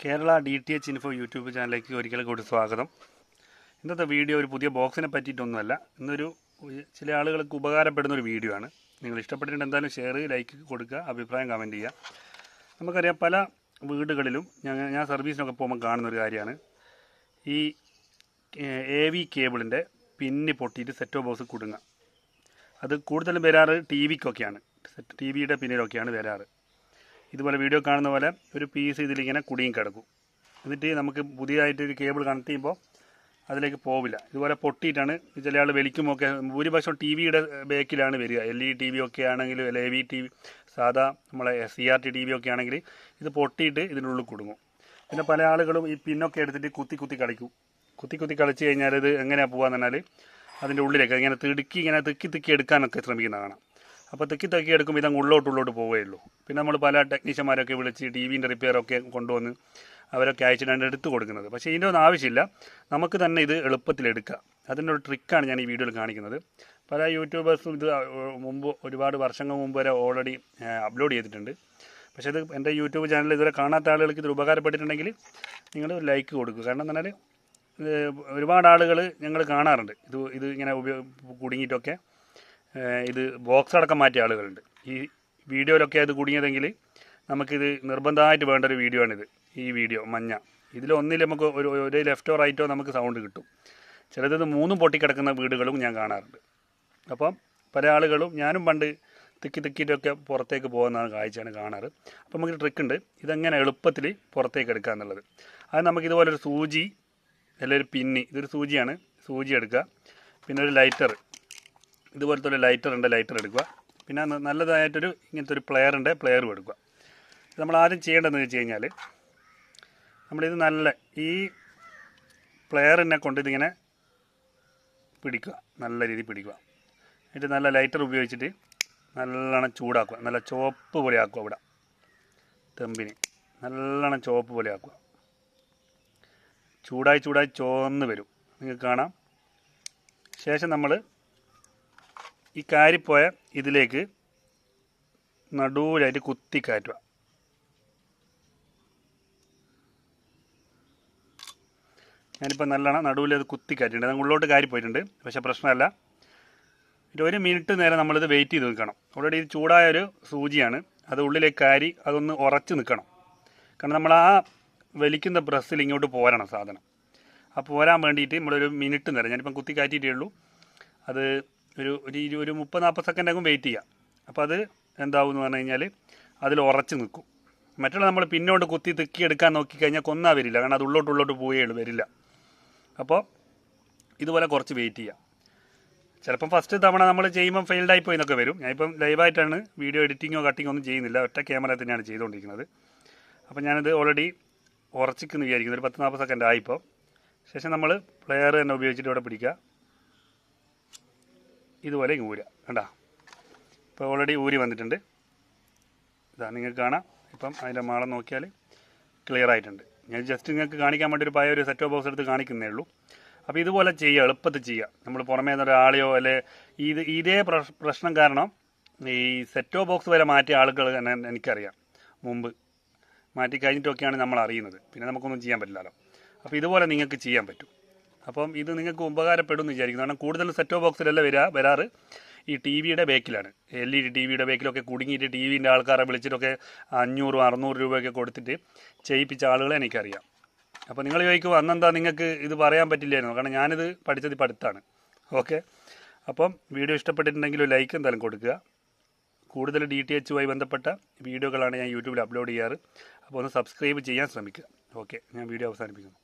Kerala D T H info YouTube ചാനലിലേക്ക് ഒരിക്കൽ കൂടി സ്വാഗതം. ഇന്നത്തെ വീഡിയോ ഒരു പുതിയ ബോക്സിനെ പറ്റിയിട്ടൊന്നുമല്ല. ഇന്നൊരു ചില ആളുകൾക്ക് ഉപകാരപ്പെടുന്ന ഒരു വീഡിയോ ആണ്. നിങ്ങൾ ഇഷ്ടപ്പെട്ടിട്ടുണ്ട് എന്തായാലും ഷെയർ ലൈക്ക് കൊടുക്കുക അഭിപ്രായം കമന്റ് ചെയ്യുക. നമുക്കറിയാം പല വീടുകളിലും ഞാൻ ഞാൻ സർവീസിനൊക്കെ പോകുമ്പോൾ കാണുന്ന ഒരു കാര്യമാണ്. ഈ എ വി കേബിളിന്റെ പിന്നി പൊട്ടിയിട്ട് സെറ്റോ ബോക്സ് കുടുങ്ങുക. അത് കൂടുതലും വരാറ് ടി വിക്കൊക്കെയാണ് ടി വിയുടെ പിന്നിലൊക്കെയാണ് വരാറ്. ഇതുപോലെ വീഡിയോ കാണുന്ന പോലെ ഒരു പീസ് ഇതിലിങ്ങനെ കുടിയും കിടക്കും. എന്നിട്ട് നമുക്ക് പുതിയതായിട്ട് ഒരു കേബിൾ കണക്ട് ചെയ്യുമ്പോൾ അതിലേക്ക് പോവില്ല. ഇതുപോലെ പൊട്ടിയിട്ടാണ് ചില ആൾ വലിക്കുമൊക്കെ. ഭൂരിപക്ഷം ടി വിയുടെ ബേക്കിലാണ് വരിക. എൽ ഇ ടി വി ഒക്കെ ആണെങ്കിൽ L A V T V സാധാ നമ്മളെ C R T T V ഒക്കെ ആണെങ്കിൽ ഇത് പൊട്ടിയിട്ട് ഇതിനുള്ളിൽ കുടുങ്ങും. പിന്നെ പല ആളുകളും ഈ പിന്നൊക്കെ എടുത്തിട്ട് കുത്തി കുത്തി കളിക്കും. കുത്തി കുത്തി കളിച്ച് കഴിഞ്ഞാൽ ഇത് എങ്ങനെയാണ് പോകാന്ന് പറഞ്ഞാൽ അതിന്റെ ഉള്ളിലേക്ക് ഇങ്ങനെ തിടുക്കി ഇങ്ങനെ തിക്കി തിക്കി എടുക്കാനൊക്കെ ശ്രമിക്കുന്ന കാണാം. അപ്പോൾ തെക്കി തെക്കി എടുക്കുമ്പോൾ ഇതങ്ങ് ഉള്ളോട്ട് ഉള്ളോട്ട് പോവുകയുള്ളൂ പിന്നെ നമ്മൾ പല ടെക്നീഷ്യന്മാരൊക്കെ വിളിച്ച് ടി വിന്റെ റിപ്പയറൊക്കെ കൊണ്ടുവന്ന് അവരൊക്കെ അയച്ചിട്ടാണ് എടുത്ത് കൊടുക്കുന്നത്. പക്ഷേ ഇതിന്റെ ഒന്നും ആവശ്യമില്ല. നമുക്ക് തന്നെ ഇത് എളുപ്പത്തിൽ എടുക്കാം. അതിന്റെ ഒരു ട്രിക്കാണ് ഞാൻ ഈ വീഡിയോയിൽ കാണിക്കുന്നത്. പല യൂട്യൂബേഴ്സും ഇത് മുമ്പ് ഒരുപാട് വർഷങ്ങൾ മുമ്പ് വരെ ഓൾറെഡി അപ്ലോഡ് ചെയ്തിട്ടുണ്ട്. പക്ഷേ ഇത് എന്റെ യൂട്യൂബ് ചാനൽ ഇതുവരെ കാണാത്ത ആളുകൾക്ക് ഇത് ഉപകാരപ്പെട്ടിട്ടുണ്ടെങ്കിൽ നിങ്ങൾ ലൈക്ക് കൊടുക്കുക. കാരണം എന്ന് പറഞ്ഞാൽ ഒരുപാട് ആളുകൾ ഞങ്ങൾ കാണാറുണ്ട്. ഇത് ഇത് ഇങ്ങനെ ഉപയോഗ കുടുങ്ങിയിട്ടൊക്കെ. ഇത് ബോക്സ് അടക്കം മാറ്റിയ ആളുകളുണ്ട്. ഈ വീഡിയോയിലൊക്കെ അത് കുടുങ്ങിയതെങ്കിൽ നമുക്കിത് നിർബന്ധമായിട്ട് വേണ്ട ഒരു വീഡിയോ ആണിത് ഈ വീഡിയോ മഞ്ഞ. ഇതിലൊന്നിൽ നമുക്ക് ഒരു ഒരു ലെഫ്റ്റോ റൈറ്റോ നമുക്ക് സൗണ്ട് കിട്ടും. ചിലത് മൂന്നും പൊട്ടിക്കിടക്കുന്ന വീടുകളും ഞാൻ കാണാറുണ്ട്. അപ്പം പല ആളുകളും ഞാനും പണ്ട് തിക്കി തിക്കിയിട്ടൊക്കെ പുറത്തേക്ക് പോകുന്ന കാഴ്ചയാണ് കാണാറ്. അപ്പം നമുക്ക് ട്രിക്ക് ഉണ്ട് ഇതെങ്ങനെ എളുപ്പത്തിൽ പുറത്തേക്ക് എടുക്കുക എന്നുള്ളത്. അത് നമുക്ക് ഇതുപോലെ ഒരു സൂചി അല്ലെങ്കിൽ ഒരു പിന്നി ഇതൊരു സൂചിയാണ്. സൂചി എടുക്കുക. പിന്നെ ഒരു ലൈറ്റർ. ഇതുപോലത്തെ ഒരു ലൈറ്റർ ഉണ്ട് ലൈറ്റർ എടുക്കുക. പിന്നെ നല്ലതായിട്ടൊരു ഇങ്ങനത്തെ ഒരു പ്ലെയർ ഉണ്ട് പ്ലെയറും എടുക്കുക നമ്മൾ ആദ്യം ചെയ്യേണ്ടതെന്ന് വെച്ച് കഴിഞ്ഞാൽ നമ്മളിത് നല്ല ഈ പ്ലെയറിനെ കൊണ്ട് ഇതിങ്ങനെ പിടിക്കുക. നല്ല രീതിയിൽ പിടിക്കുക. എന്നിട്ട് നല്ല ലൈറ്റർ ഉപയോഗിച്ചിട്ട് നല്ലോണം ചൂടാക്കുക. നല്ല ചുവപ്പ് പോലെ ആക്കുക ഇവിടെ. തെമ്പിന്. നല്ലോണം ചുവപ്പ് പോലെ ആക്കുക. ചൂടായി ചൂടായി ചുവന്ന് വരും. നിങ്ങൾക്ക് കാണാം. ശേഷം നമ്മൾ ഈ കാരിപ്പോയ ഇതിലേക്ക് നടുവിലായിട്ട് കുത്തി കയറ്റുക ഞാനിപ്പോൾ നല്ലോണം നടുവിൽ അത് കുത്തി കയറ്റിയിട്ടുണ്ട് ഉള്ളോട്ട് കാരി പോയിട്ടുണ്ട് പക്ഷേ പ്രശ്നമല്ല. ഒരു മിനിറ്റ് നേരം നമ്മളിത് വെയിറ്റ് ചെയ്ത് നിൽക്കണം. ഓൾറെഡി ഇത് ചൂടായ ഒരു സൂചിയാണ്. അത് ഉള്ളിലേക്ക് കാരി അതൊന്ന് ഉറച്ച് നിൽക്കണം. കാരണം നമ്മൾ ആ വലിക്കുന്ന പ്രസ്സിൽ ഇങ്ങോട്ട് പോരണം സാധനം. ആ പോരാൻ വേണ്ടിയിട്ട് നമ്മളൊരു മിനിറ്റ് നേരം. ഞാനിപ്പം കുത്തി കയറ്റിയിട്ടേ ഉള്ളൂ. അത് ഒരു ഒരു ഇരു- ഒരു മുപ്പത് നാൽപ്പത് സെക്കൻഡ് ആകും വെയിറ്റ് ചെയ്യാം. അപ്പോൾ അത് എന്താവും എന്ന് പറഞ്ഞു കഴിഞ്ഞാൽ അതിൽ ഉറച്ച് നിൽക്കും. മറ്റുള്ള നമ്മൾ പിന്നോട്ട് കുത്തി തിക്കി എടുക്കാൻ നോക്കിക്കഴിഞ്ഞാൽ കൊന്നാ വരില്ല. കാരണം അത് ഉള്ളോട്ട് ഉള്ളോട്ട് പോയേ ഉള്ളൂ വരില്ല. അപ്പോൾ ഇതുപോലെ കുറച്ച് വെയിറ്റ് ചെയ്യാം. ചിലപ്പം ഫസ്റ്റ് തവണ നമ്മൾ ചെയ്യുമ്പം ഫെയിൽഡായി പോയി എന്നൊക്കെ വരും. ഞാനിപ്പം ലൈവായിട്ടാണ് വീഡിയോ എഡിറ്റിങ്ങോ കട്ടിങ്ങോ ഒന്നും ചെയ്യുന്നില്ല. ഒറ്റ ക്യാമറ തന്നെയാണ് ചെയ്തുകൊണ്ടിരിക്കുന്നത്. അപ്പോൾ ഞാനിത് ഓൾറെഡി ഉറച്ചിക്കുന്നു വിചാരിക്കുന്നു. ഒരു പത്ത് നാൽപ്പത് സെക്കൻഡ് ആയിപ്പോൾ ശേഷം നമ്മൾ പ്ലെയർ തന്നെ ഉപയോഗിച്ചിട്ട് ഇവിടെ പിടിക്കുക. ഇതുപോലെ ഊരുക കണ്ടാ? ഇപ്പോൾ ഓൾറെഡി ഊരി വന്നിട്ടുണ്ട്. ഇതാ നിങ്ങൾക്ക് കാണാം. ഇപ്പം അതിന്റെ മാളം നോക്കിയാൽ ക്ലിയർ ആയിട്ടുണ്ട്. ഞാൻ ജസ്റ്റ് നിങ്ങൾക്ക് കാണിക്കാൻ വേണ്ടി ഒരു പഴയ ഒരു സെറ്റോ ബോക്സ് എടുത്ത് കാണിക്കുന്നേ ഉള്ളൂ. അപ്പോൾ ഇതുപോലെ ചെയ്യുക എളുപ്പത്തിൽ ചെയ്യുക. നമ്മൾ പുറമേ നിന്ന് ഒരാളെയോ അല്ലെ ഇത് ഇതേ പ്രശ്നം കാരണം ഈ സെറ്റോ ബോക്സ് വരെ മാറ്റിയ ആളുകൾ എനിക്കറിയാം. മുമ്പ് മാറ്റി കഴിഞ്ഞിട്ടൊക്കെയാണ് നമ്മൾ അറിയുന്നത് പിന്നെ നമുക്കൊന്നും ചെയ്യാൻ പറ്റില്ലല്ലോ. അപ്പോൾ ഇതുപോലെ നിങ്ങൾക്ക് ചെയ്യാൻ പറ്റും. അപ്പം ഇത് നിങ്ങൾക്ക് ഉപകാരപ്പെടും എന്ന് വിചാരിക്കുന്നു. കാരണം കൂടുതൽ സെറ്റോ ബോക്സിലല്ല വരാ വരാറ്? ഈ ടി വിയുടെ ബേക്കിലാണ്. എൽ ഇ ഡി ടി വിയുടെ ബേക്കിലൊക്കെ കുടുങ്ങിയിട്ട് ടി വിന്റെ ആൾക്കാരെ വിളിച്ചിട്ടൊക്കെ അഞ്ഞൂറും അറുന്നൂറ് രൂപയൊക്കെ കൊടുത്തിട്ട് ചെയ്യിപ്പിച്ച ആളുകളെ എനിക്കറിയാം. അപ്പോൾ നിങ്ങൾ ചോദിക്കും അന്നെന്താ നിങ്ങൾക്ക് ഇത് പറയാൻ പറ്റില്ലായിരുന്നു? കാരണം ഞാനിത് പഠിച്ചത് ഇപ്പം അടുത്താണ്. ഓക്കെ? അപ്പം വീഡിയോ ഇഷ്ടപ്പെട്ടിട്ടുണ്ടെങ്കിൽ ലൈക്ക് എന്തായാലും കൊടുക്കുക. കൂടുതൽ ഡി ടി എച്ചുമായി ബന്ധപ്പെട്ട വീഡിയോകളാണ് ഞാൻ യൂട്യൂബിൽ അപ്ലോഡ് ചെയ്യാറ്. അപ്പോൾ ഒന്ന് സബ്സ്ക്രൈബ് ചെയ്യാൻ ശ്രമിക്കുക. ഓക്കെ? ഞാൻ വീഡിയോ അവസാനിപ്പിക്കുന്നു.